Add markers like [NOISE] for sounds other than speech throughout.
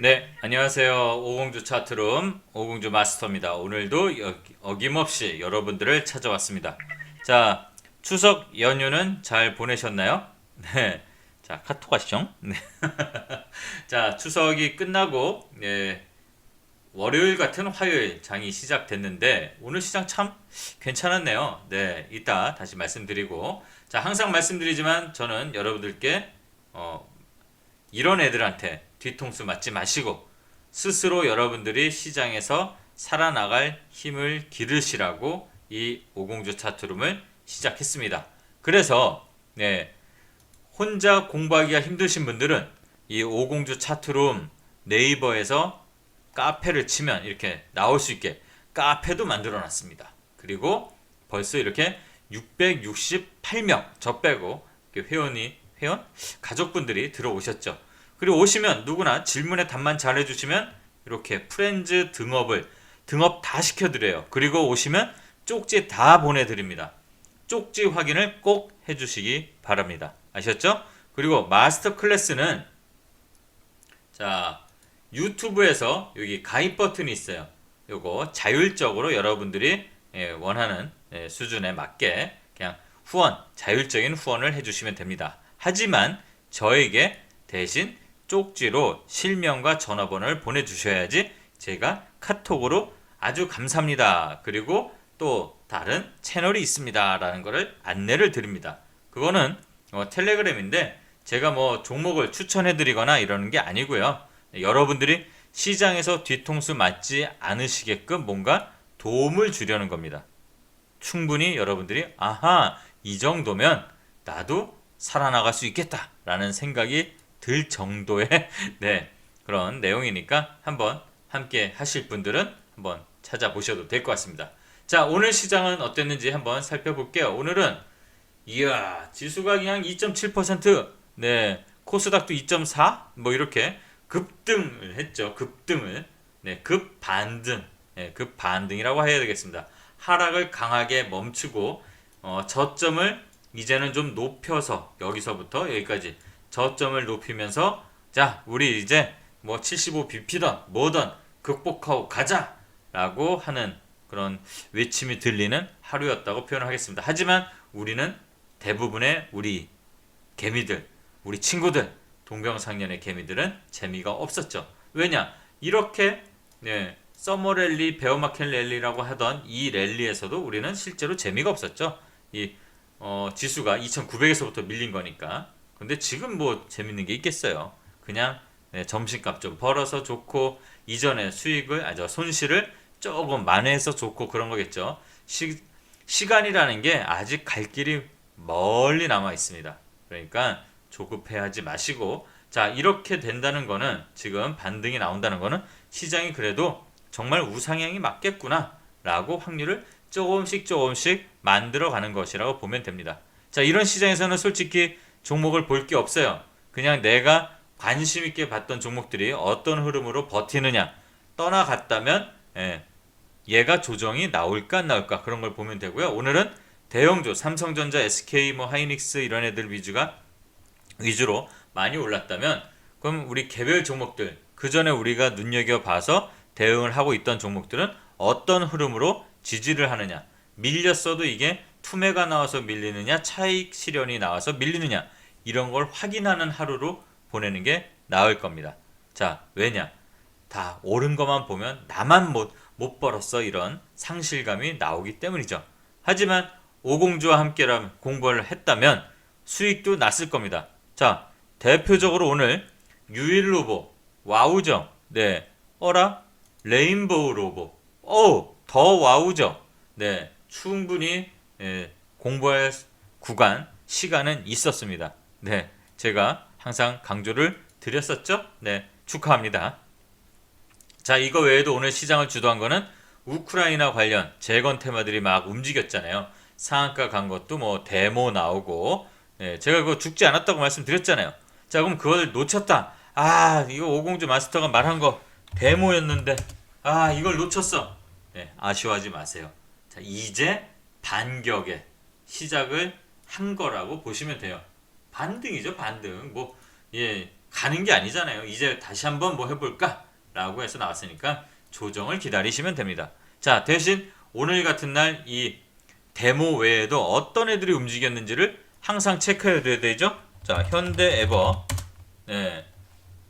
네, 안녕하세요. 오공주 차트룸 오공주 마스터입니다. 오늘도 여- 어김없이 여러분들을 찾아왔습니다. 자, 추석 연휴는 잘 보내셨나요? 네. 자, 카톡 하시죠. 네. [LAUGHS] 자, 추석이 끝나고 예, 월요일 같은 화요일 장이 시작됐는데 오늘 시장 참 괜찮았네요. 네, 이따 다시 말씀드리고 자, 항상 말씀드리지만 저는 여러분들께 어, 이런 애들한테 뒤통수 맞지 마시고 스스로 여러분들이 시장에서 살아나갈 힘을 기르시라고 이 오공주 차트룸을 시작했습니다. 그래서 네, 혼자 공부하기가 힘드신 분들은 이 오공주 차트룸 네이버에서 카페를 치면 이렇게 나올 수 있게 카페도 만들어 놨습니다. 그리고 벌써 이렇게 668명 저 빼고 회원이 회원 가족분들이 들어오셨죠. 그리고 오시면 누구나 질문에 답만 잘 해주시면 이렇게 프렌즈 등업을 등업 다 시켜드려요. 그리고 오시면 쪽지 다 보내드립니다. 쪽지 확인을 꼭 해주시기 바랍니다. 아셨죠? 그리고 마스터 클래스는 자 유튜브에서 여기 가입 버튼이 있어요. 요거 자율적으로 여러분들이 예, 원하는 예, 수준에 맞게 그냥 후원 자율적인 후원을 해주시면 됩니다. 하지만 저에게 대신 쪽지로 실명과 전화번호를 보내주셔야지 제가 카톡으로 아주 감사합니다. 그리고 또 다른 채널이 있습니다 라는 것을 안내를 드립니다. 그거는 어, 텔레그램인데 제가 뭐 종목을 추천해 드리거나 이러는 게 아니고요. 여러분들이 시장에서 뒤통수 맞지 않으시게끔 뭔가 도움을 주려는 겁니다. 충분히 여러분들이 아하 이 정도면 나도 살아나갈 수 있겠다라는 생각이 들 정도의 [LAUGHS] 네 그런 내용이니까 한번 함께 하실 분들은 한번 찾아보셔도 될 것 같습니다. 자 오늘 시장은 어땠는지 한번 살펴볼게요. 오늘은 이야 지수가 그냥 2.7%네 코스닥도 2.4 뭐 이렇게 급등을 했죠. 급등을 네 급반등 네, 급반등이라고 해야 되겠습니다. 하락을 강하게 멈추고 어, 저점을 이제는 좀 높여서 여기서부터 여기까지 저점을 높이면서 자 우리 이제 뭐 75bp던 뭐던 극복하고 가자 라고 하는 그런 외침이 들리는 하루였다고 표현하겠습니다. 하지만 우리는 대부분의 우리 개미들, 우리 친구들, 동병상련의 개미들은 재미가 없었죠. 왜냐? 이렇게 네, 서머 랠리, 베어마켓 랠리라고 하던 이 랠리에서도 우리는 실제로 재미가 없었죠. 이 어, 지수가 2,900에서부터 밀린 거니까. 근데 지금 뭐 재밌는 게 있겠어요. 그냥 네, 점심값 좀 벌어서 좋고 이전에 수익을 아저 손실을 조금 만회해서 좋고 그런 거겠죠. 시, 시간이라는 게 아직 갈 길이 멀리 남아 있습니다. 그러니까 조급해하지 마시고 자 이렇게 된다는 거는 지금 반등이 나온다는 거는 시장이 그래도 정말 우상향이 맞겠구나 라고 확률을 조금씩 조금씩 만들어 가는 것이라고 보면 됩니다. 자 이런 시장에서는 솔직히 종목을 볼 게 없어요. 그냥 내가 관심 있게 봤던 종목들이 어떤 흐름으로 버티느냐 떠나갔다면 예, 얘가 조정이 나올까 안 나올까 그런 걸 보면 되고요. 오늘은 대형주 삼성전자, SK, 뭐 하이닉스 이런 애들 위주가 위주로 많이 올랐다면 그럼 우리 개별 종목들 그 전에 우리가 눈여겨 봐서 대응을 하고 있던 종목들은 어떤 흐름으로 지지를 하느냐 밀렸어도 이게 투매가 나와서 밀리느냐 차익 실현이 나와서 밀리느냐 이런 걸 확인하는 하루로 보내는 게 나을 겁니다. 자 왜냐 다 옳은 것만 보면 나만 못, 못 벌었어 이런 상실감이 나오기 때문이죠. 하지만 오공주와 함께라면 공부를 했다면 수익도 났을 겁니다. 자 대표적으로 오늘 유일 로보 와우죠. 네 어라 레인보우 로보 어더 와우죠. 네 충분히 예, 공부할 구간 시간은 있었습니다. 네 제가 항상 강조를 드렸었죠. 네 축하합니다. 자, 이거 외에도 오늘 시장을 주도한 거는 우크라이나 관련 재건 테마들이 막 움직였잖아요. 상한가 간 것도 뭐 데모 나오고, 예, 제가 그거 죽지 않았다고 말씀드렸잖아요. 자, 그럼 그걸 놓쳤다. 아, 이거 오공주 마스터가 말한 거 데모였는데, 아, 이걸 놓쳤어. 예, 아쉬워하지 마세요. 자, 이제 반격의 시작을 한 거라고 보시면 돼요. 반등이죠, 반등. 뭐, 예, 가는 게 아니잖아요. 이제 다시 한번 뭐 해볼까 라고 해서 나왔으니까 조정을 기다리시면 됩니다. 자 대신 오늘 같은 날 이 데모 외에도 어떤 애들이 움직였는지를 항상 체크해야 되죠. 자 현대 에버, 네,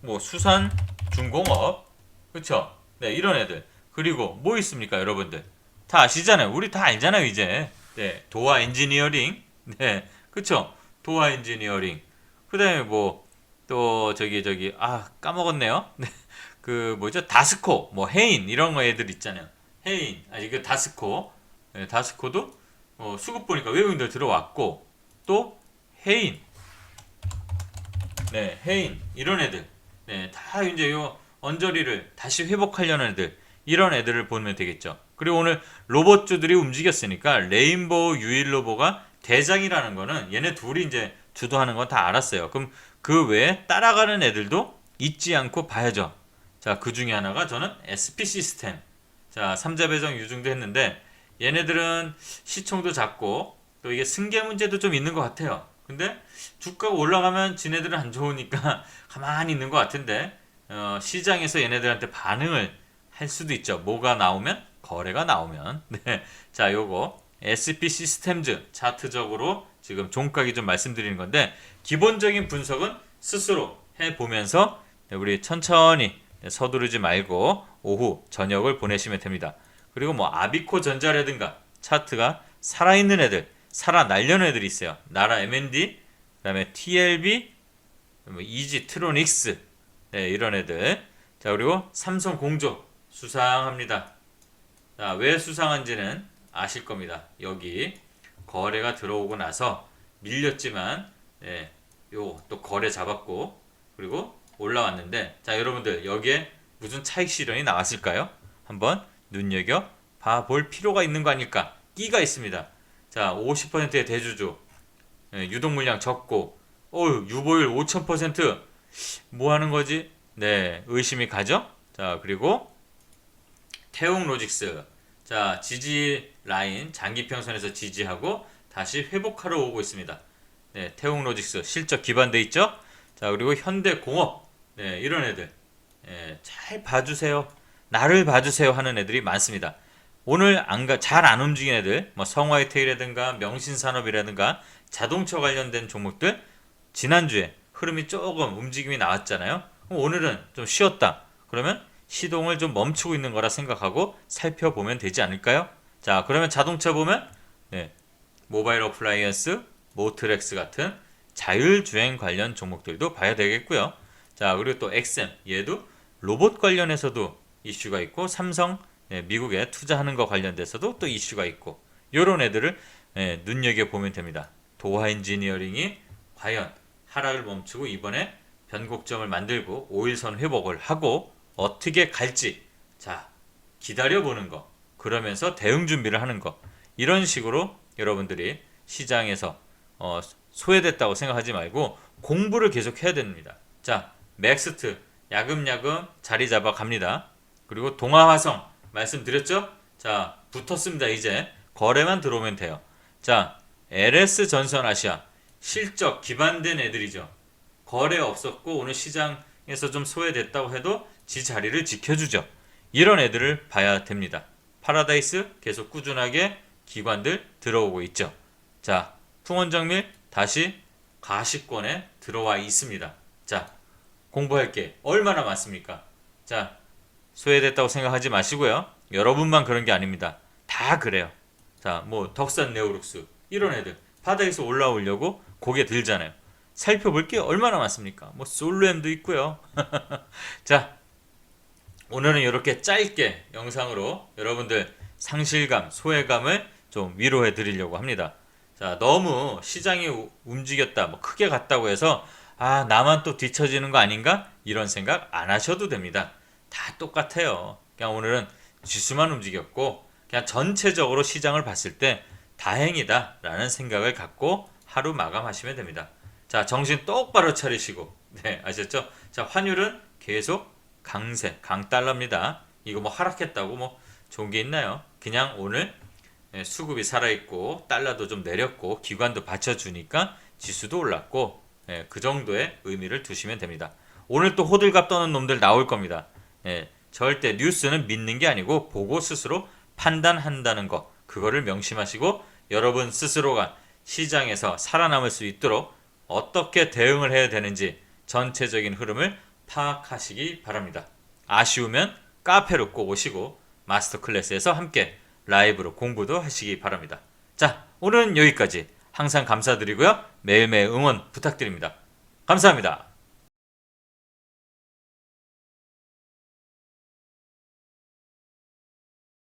뭐 수산 중공업, 그쵸? 네 이런 애들 그리고 뭐 있습니까, 여러분들? 다 아시잖아요. 우리 다 알잖아요, 이제. 네 도화 엔지니어링, 네 그쵸? 도화 엔지니어링. 그 다음에 뭐 또 저기 저기 아 까먹었네요. [LAUGHS] 네. 그 뭐죠 다스코 뭐 해인 이런 거 애들 있잖아요. 해인 아니 그 다스코 네, 다스코도 어, 수급 보니까 외국인들 들어왔고 또 해인 네 해인 이런 애들 네 다 이제 요 언저리를 다시 회복하려는 애들 이런 애들을 보면 되겠죠. 그리고 오늘 로봇주들이 움직였으니까 레인보우 유일로보가 대장이라는 거는 얘네 둘이 이제 주도하는 건 다 알았어요. 그럼 그 외에 따라가는 애들도 잊지 않고 봐야죠. 자, 그 중에 하나가 저는 SP 시스템. 자, 삼자 배정 유중도 했는데 얘네들은 시총도 작고 또 이게 승계 문제도 좀 있는 것 같아요. 근데 주가가 올라가면 지네들은 안 좋으니까 [LAUGHS] 가만히 있는 것 같은데 어, 시장에서 얘네들한테 반응을 할 수도 있죠. 뭐가 나오면 거래가 나오면. [LAUGHS] 네. 자, 요거 SP 시스템즈 차트적으로 지금 종각이 좀 말씀드리는 건데 기본적인 분석은 스스로 해 보면서 우리 천천히 서두르지 말고 오후 저녁을 보내시면 됩니다. 그리고 뭐 아비코 전자라든가 차트가 살아있는 애들, 살아 날려는 애들이 있어요. 나라 M&D, 그다음에 TLB, 뭐 이지 트로닉스 네, 이런 애들. 자 그리고 삼성 공조 수상합니다. 자, 왜 수상한지는 아실 겁니다. 여기 거래가 들어오고 나서 밀렸지만 예, 요또 거래 잡았고 그리고 올라왔는데 자 여러분들 여기에 무슨 차익 실현이 나왔을까요? 한번 눈여겨 봐볼 필요가 있는 거 아닐까? 끼가 있습니다. 자 50%의 대주주 예, 유동 물량 적고 어유 유보율 5000%뭐 하는 거지? 네 의심이 가죠. 자 그리고 태웅 로직스 자 지지 라인 장기 평선에서 지지하고 다시 회복하러 오고 있습니다. 네, 태웅 로직스 실적 기반돼 있죠. 자 그리고 현대공업 네, 이런 애들 네, 잘 봐주세요. 나를 봐주세요 하는 애들이 많습니다. 오늘 안잘 안 움직인 애들 뭐 성화이테이라든가 명신산업이라든가 자동차 관련된 종목들 지난주에 흐름이 조금 움직임이 나왔잖아요. 오늘은 좀 쉬었다. 그러면 시동을 좀 멈추고 있는 거라 생각하고 살펴보면 되지 않을까요? 자, 그러면 자동차 보면 네, 모바일 어플라이언스, 모트렉스 같은 자율주행 관련 종목들도 봐야 되겠고요. 자, 그리고 또 엑셈 얘도 로봇 관련해서도 이슈가 있고 삼성 네, 미국에 투자하는 거 관련돼서도 또 이슈가 있고 이런 애들을 네, 눈여겨 보면 됩니다. 도화 엔지니어링이 과연 하락을 멈추고 이번에 변곡점을 만들고 5일선 회복을 하고 어떻게 갈지 자 기다려 보는 거 그러면서 대응 준비를 하는 거 이런 식으로 여러분들이 시장에서 어, 소외됐다고 생각하지 말고 공부를 계속 해야 됩니다. 자 맥스트 야금야금 자리 잡아 갑니다. 그리고 동아화성 말씀드렸죠? 자 붙었습니다. 이제 거래만 들어오면 돼요. 자 LS 전선 아시아 실적 기반된 애들이죠. 거래 없었고 오늘 시장에서 좀 소외됐다고 해도 지 자리를 지켜주죠. 이런 애들을 봐야 됩니다. 파라다이스 계속 꾸준하게 기관들 들어오고 있죠. 자, 풍원정밀 다시 가시권에 들어와 있습니다. 자, 공부할 게 얼마나 많습니까? 자, 소외됐다고 생각하지 마시고요. 여러분만 그런 게 아닙니다. 다 그래요. 자, 뭐 덕산 네오룩스 이런 애들 바닥에서 올라오려고 고개 들잖아요. 살펴볼 게 얼마나 많습니까? 뭐 솔루엠도 있고요. [LAUGHS] 자, 오늘은 이렇게 짧게 영상으로 여러분들 상실감, 소외감을 좀 위로해 드리려고 합니다. 자, 너무 시장이 움직였다, 뭐 크게 갔다고 해서 아, 나만 또 뒤처지는 거 아닌가? 이런 생각 안 하셔도 됩니다. 다 똑같아요. 그냥 오늘은 지수만 움직였고 그냥 전체적으로 시장을 봤을 때 다행이다 라는 생각을 갖고 하루 마감하시면 됩니다. 자, 정신 똑바로 차리시고 네, 아셨죠? 자, 환율은 계속 강세, 강달러입니다. 이거 뭐 하락했다고 뭐 좋은 게 있나요? 그냥 오늘 예, 수급이 살아있고 달러도 좀 내렸고 기관도 받쳐주니까 지수도 올랐고 예, 그 정도의 의미를 두시면 됩니다. 오늘 또 호들갑 떠는 놈들 나올 겁니다. 예, 절대 뉴스는 믿는 게 아니고 보고 스스로 판단한다는 거 그거를 명심하시고 여러분 스스로가 시장에서 살아남을 수 있도록 어떻게 대응을 해야 되는지 전체적인 흐름을 파악하시기 바랍니다. 아쉬우면 카페로 꼭 오시고 마스터 클래스에서 함께 라이브로 공부도 하시기 바랍니다. 자, 오늘은 여기까지. 항상 감사드리고요. 매일매일 응원 부탁드립니다. 감사합니다.